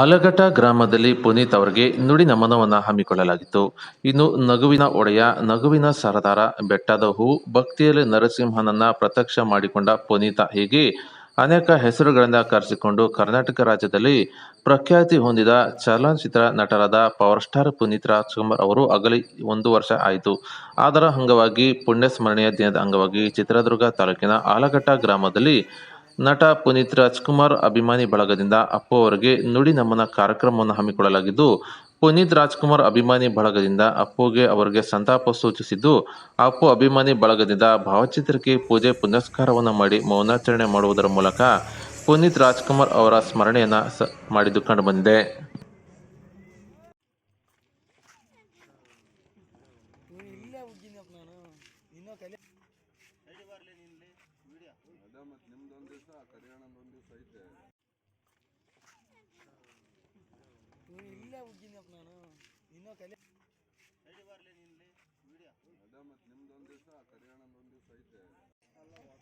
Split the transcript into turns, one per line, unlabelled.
ಆಲಗಟ್ಟ ಗ್ರಾಮದಲ್ಲಿ ಪುನೀತ್ ಅವರಿಗೆ ನುಡಿ ನಮನವನ್ನು ಹಮ್ಮಿಕೊಳ್ಳಲಾಗಿತ್ತು. ಇನ್ನು ನಗುವಿನ ಒಡೆಯ, ನಗುವಿನ ಸರದಾರ ಬೆಟ್ಟದ ಹೂ ಭಕ್ತಿಯಲ್ಲಿ ನರಸಿಂಹನನ್ನ ಪ್ರತ್ಯಕ್ಷ ಮಾಡಿಕೊಂಡ ಪುನೀತ ಹೀಗೆ ಅನೇಕ ಹೆಸರುಗಳಿಂದ ಕರೆಸಿಕೊಂಡು ಕರ್ನಾಟಕ ರಾಜ್ಯದಲ್ಲಿ ಪ್ರಖ್ಯಾತಿ ಹೊಂದಿದ ಚಲನಚಿತ್ರ ನಟರಾದ ಪವರ್ ಸ್ಟಾರ್ ಪುನೀತ್ ರಾಜ್ಕುಮಾರ್ ಅವರು ಅಗಲಿ ಒಂದು ವರ್ಷ ಆಯಿತು. ಅದರ ಅಂಗವಾಗಿ ಪುಣ್ಯಸ್ಮರಣೆಯ ದಿನದ ಅಂಗವಾಗಿ ಚಿತ್ರದುರ್ಗ ತಾಲೂಕಿನ ಆಲಘಟ್ಟ ಗ್ರಾಮದಲ್ಲಿ ನಟ ಪುನೀತ್ ರಾಜ್ಕುಮಾರ್ ಅಭಿಮಾನಿ ಬಳಗದಿಂದ ಅಪ್ಪು ಅವರಿಗೆ ನುಡಿ ನಮನ ಕಾರ್ಯಕ್ರಮವನ್ನು ಹಮ್ಮಿಕೊಳ್ಳಲಾಗಿದ್ದು, ಪುನೀತ್ ರಾಜ್ಕುಮಾರ್ ಅಭಿಮಾನಿ ಬಳಗದಿಂದ ಅಪ್ಪುಗೆ ಅವರಿಗೆ ಸಂತಾಪ ಸೂಚಿಸಿದ್ದು, ಅಪ್ಪು ಅಭಿಮಾನಿ ಬಳಗದಿಂದ ಭಾವಚಿತ್ರಕ್ಕೆ ಪೂಜೆ ಪುನಸ್ಕಾರವನ್ನು ಮಾಡಿ ಮೌನಾಚರಣೆ ಮಾಡುವುದರ ಮೂಲಕ ಪುನೀತ್ ರಾಜ್ಕುಮಾರ್ ಅವರ ಸ್ಮರಣೆಯನ್ನು ಸ ಮಾಡಿದ್ದು ಕಂಡುಬಂದಿದೆ.
ಇಲ್ಲೇ ಉಗ್ಗಿನಪ್ಪ ನಾನು ಇನ್ನೂ ಕಲೆ ಐತೆ. ಇಲ್ಲೇ ಉಗ್ಗಿನಪ್ಪ ನಾನು. ಇನ್ನೂ ಕಲೆ ಅಲ್ಲ ವಾಟರ್ ಸೈಕಲ್ ಅನ್ನಂಗಿಲ್ಲ ಇವ್ರು ಐತೆ. ಇದು